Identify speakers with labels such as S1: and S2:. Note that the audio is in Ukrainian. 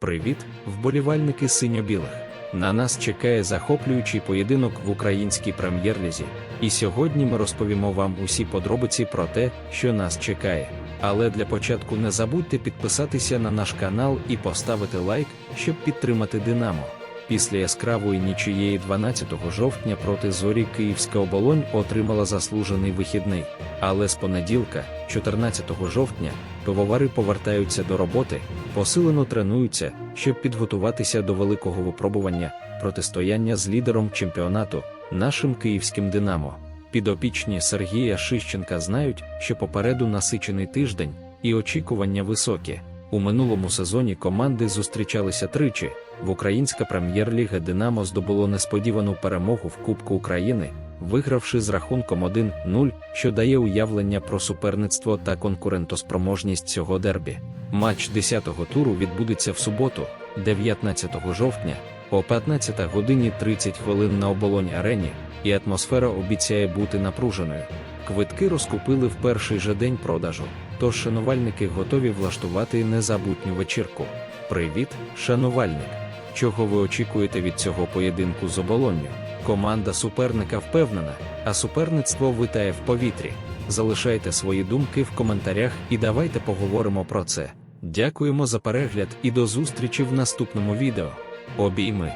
S1: Привіт, вболівальники синьо-білих! На нас чекає захоплюючий поєдинок в українській прем'єр-лізі. І сьогодні ми розповімо вам усі подробиці про те, що нас чекає. Але для початку не забудьте підписатися на наш канал і поставити лайк, щоб підтримати Динамо. Після яскравої нічиєї 12 жовтня проти зорі Київська оболонь отримала заслужений вихідний. Але з понеділка, 14 жовтня, пивовари повертаються до роботи, посилено тренуються, щоб підготуватися до великого випробування протистояння з лідером чемпіонату, нашим київським Динамо. Підопічні Сергія Шищенка знають, що попереду насичений тиждень і очікування високі. У минулому сезоні команди зустрічалися тричі. В Українська прем'єр-ліга Динамо здобуло несподівану перемогу в Кубку України, вигравши з рахунком 1-0, що дає уявлення про суперництво та конкурентоспроможність цього дербі. Матч 10-го туру відбудеться в суботу, 19 жовтня, о 15 годині 30 хвилин на оболонь арені, і атмосфера обіцяє бути напруженою. Квитки розкупили в перший же день продажу, тож шанувальники готові влаштувати незабутню вечірку. Привіт, шанувальник! Чого ви очікуєте від цього поєдинку з оболонню? Команда суперника впевнена, а суперництво витає в повітрі. Залишайте свої думки в коментарях і давайте поговоримо про це. Дякуємо за перегляд і до зустрічі в наступному відео. Обійми!